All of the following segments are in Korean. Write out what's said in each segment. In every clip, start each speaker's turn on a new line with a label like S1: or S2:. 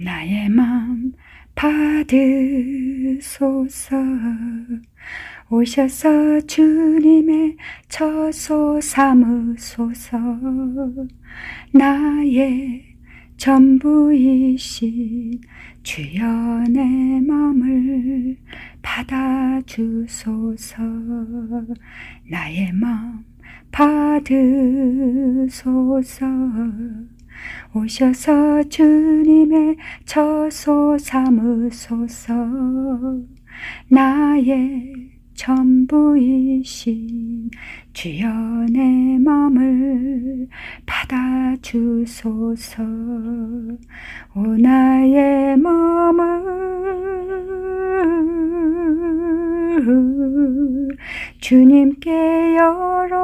S1: 나의 맘 받으소서. 오셔서 주님의 처소 삼으소서. 나의 전부이신 주여 내 맘을 받아주소서. 나의 맘 받으소서 오셔서 주님의 처소 삼으소서. 나의 전부이신 주여 내 맘을 받아주소서. 오 나의 맘을 주님께 열었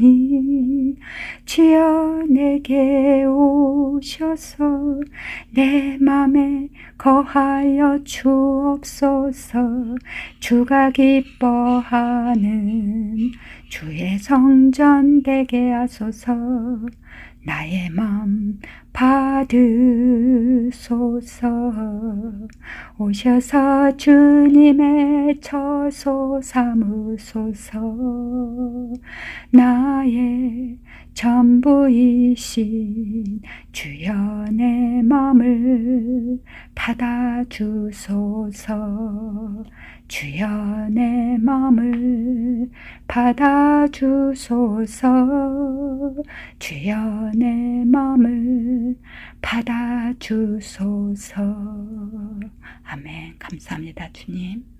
S1: 으니 주여 내게 오셔서 내 맘에 거하여 주옵소서. 주가 기뻐하는 주의 성전 되게 하소서. 나의 맘 받으소서. 오셔서 주님의 처소 삼으소서. 나의 전부이신 주여 내 맘을 받아주소서. 주여 내 맘을 받아주소서. 주여 내 맘을 받아주소서. 아멘. 감사합니다 주님